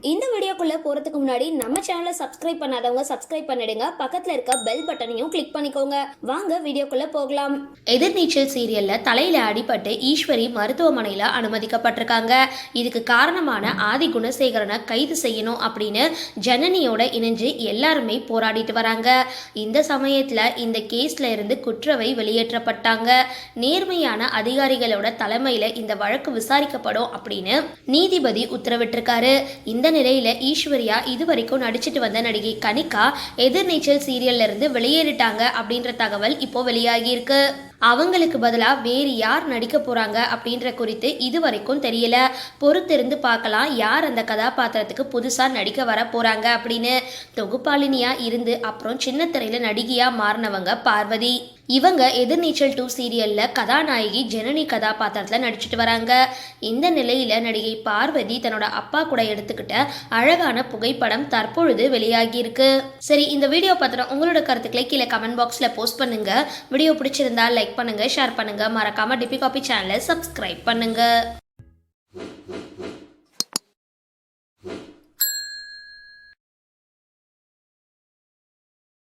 இந்த வீடியோக்குள்ளே போறதுக்கு முன்னாடி நம்ம சேனலை சப்ஸ்கிரைப் பண்ணாதவங்க சப்ஸ்கிரைப் பண்ணிடுங்க. பக்கத்தில் இருக்க பெல் பட்டனையும் கிளிக் பண்ணிக்கோங்க. வாங்க வீடியோக்குள்ளே போகலாம். எதிர்நீச்சல் சீரியலில் தலையில் அடிபட்டு ஈஸ்வரி மருத்துவமனையில் அனுமதிக்கப்பட்டிருக்காங்க. இதுக்கு காரணமான ஆதி குணசேகரனை கைது செய்யணும் அப்படின்னு ஜனனியோட இணைஞ்சு எல்லாருமே போராடிட்டு வராங்க. இந்த சமயத்தில் இந்த கேஸில் இருந்து குற்றவை வெளியேற்றப்பட்டாங்க. நேர்மையான அதிகாரிகளோட தலைமையில் இந்த வழக்கு விசாரிக்கப்படும் அப்படின்னு நீதிபதி உத்தரவிட்டிருக்காரு. இந்த நிலையில ஈஸ்வரியா இதுவரைக்கும் நடிச்சிட்டு வந்த நடிகை கனிகா எதிர்நீச்சல் சீரியல்ல இருந்து வெளியேறிட்டாங்க அப்படின்ற தகவல் இப்போ வெளியாகி இருக்கு அவங்களுக்கு பதிலாக வேறு யார் நடிக்க போகிறாங்க அப்படின்ற குறித்து இதுவரைக்கும் தெரியல. பொறுத்திருந்து பார்க்கலாம் யார் அந்த கதாபாத்திரத்துக்கு புதுசாக நடிக்க வர போகிறாங்க அப்படின்னு. தொகுப்பாளினியாக இருந்து அப்புறம் சின்ன திரையில் நடிகையாக மாறினவங்க பார்வதி. இவங்க எதிர்நீச்சல் டூ சீரியல்ல கதாநாயகி ஜனனி கதாபாத்திரத்தில் நடிச்சிட்டு வராங்க. இந்த நிலையில நடிகை பார்வதி தன்னோட அப்பா கூட எடுத்துக்கிட்ட அழகான புகைப்படம் தற்பொழுது வெளியாகியிருக்கு. சரி இந்த வீடியோ பத்திரம் உங்களோட கருத்துக்களை கீழே கமெண்ட் பாக்ஸில் போஸ்ட் பண்ணுங்க. வீடியோ பிடிச்சிருந்தா லைக் பண்ணுங்க ஷேர் பண்ணுங்க. மறக்காம டிபி காபி சேனலை சப்ஸ்கிரைப் பண்ணுங்க.